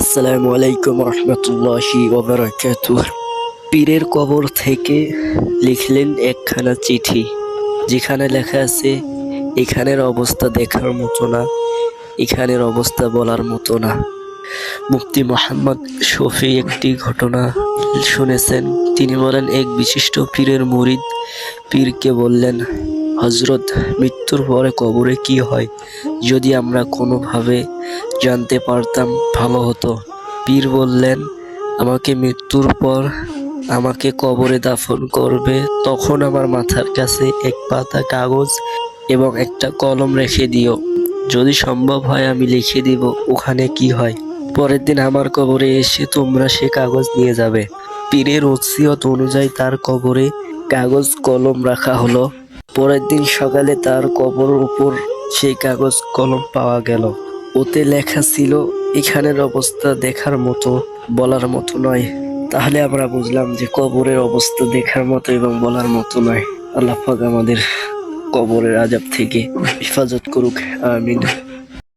আসসালামু আলাইকুম রহমতুল্লাহি পীরের কবর থেকে লিখলেন একখানা চিঠি, যেখানে লেখা আছে, এখানের অবস্থা দেখার মতো না, এখানের অবস্থা বলার মতো না। মুফতি মোহাম্মদ শফি একটি ঘটনা শুনেছেন। তিনি বলেন, এক বিশিষ্ট পীরের মুরিদ পীরকে বললেন হজরত মৃত্যুর পরে কবরে কি হয় যদি আমরা কোনোভাবে জানতে পারতাম, ভালো হতো। পীর বললেন, আমাকে মৃত্যুর পর আমাকে কবরে দাফন করবে। তখন আমার মাথার কাছে এক পাতা কাগজ এবং একটা কলম রেখে দিও। যদি সম্ভব হয় আমি লিখে দিব, ওখানে কি হয়। পরের দিন আমার কবরে এসে তোমরা সে কাগজ নিয়ে যাবে। পীরের ওসিয়ত অনুযায়ী তার কবরে কাগজ কলম রাখা হলো। পরের দিন সকালে তার কবর উপর সেই কাগজ কলম পাওয়া গেল। ওতে লেখা ছিল, এখানের অবস্থা দেখার মতো, বলার মতো নয়। তাহলে আমরা বুঝলাম যে কবরের অবস্থা দেখার মতো এবং বলার মতো নয়। আল্লাহ আমাদের কবরের আজাব থেকে হেফাজত করুক, আমিন।